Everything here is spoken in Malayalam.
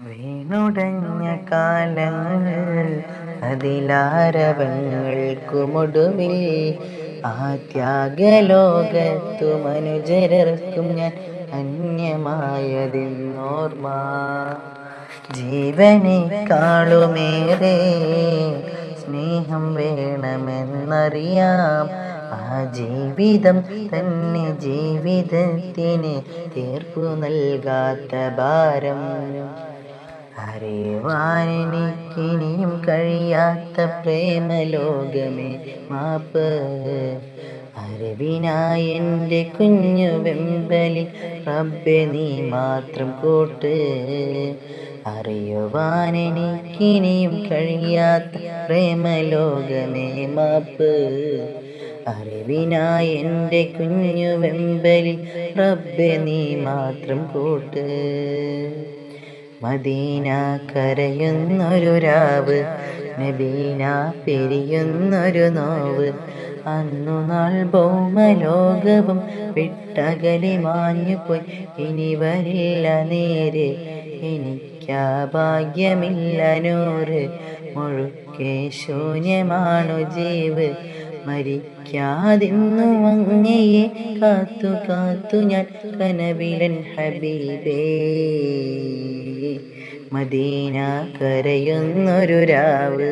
വീണുടഞ്ഞ കാലങ്ങൾ അതിലാരവങ്ങൾക്കുമൊടുവിൽ ആ ത്യാഗലോകത്തു മനുജരർക്കും ഞാൻ അന്യമായതെന്നോർമ്മ. ജീവനേക്കാളുമേറെ സ്നേഹം വേണമെന്നറിയാം. ആ ജീവിതം തന്നെ ജീവിതത്തിന് തീർപ്പു നൽകാത്ത ഭാരം. അറിയുവാനെനിക്കിനിയും കഴിയാത്ത പ്രേമലോകമേ? മാപ്പ്. അറിവിനായി എന്റെ കുഞ്ഞു വെമ്പലി റബ്ബെ നീ മാത്രം കൂട്ട്. അറിയുവാനെനിക്കിനിയും കഴിയാത്ത പ്രേമലോകമേ? മാപ്പ്. അറിവിനായി എന്റെ കുഞ്ഞു വെമ്പലി റബ്ബെ നീ മാത്രം കൂട്ട്. മദീന കരയുന്നൊരു രാവ് നബീന പിരിയുന്നൊരു നോവ്. അന്നു നാൾ ഭൗമലോകവും വിട്ടകലി മാഞ്ഞു പോയി ഇനി വരില്ല നേര് എനിക്കാ ഭാഗ്യമില്ല നൂറ്. മുഴുക്കെ ശൂന്യമാണു ജീവ്. മരിക്കാതിന്നു അങ്ങയെ കാത്തു കാത്തു ഞാൻ കനവിലൻ ഹബീബേ. മദീന കരയുന്നൊരു രാവ്.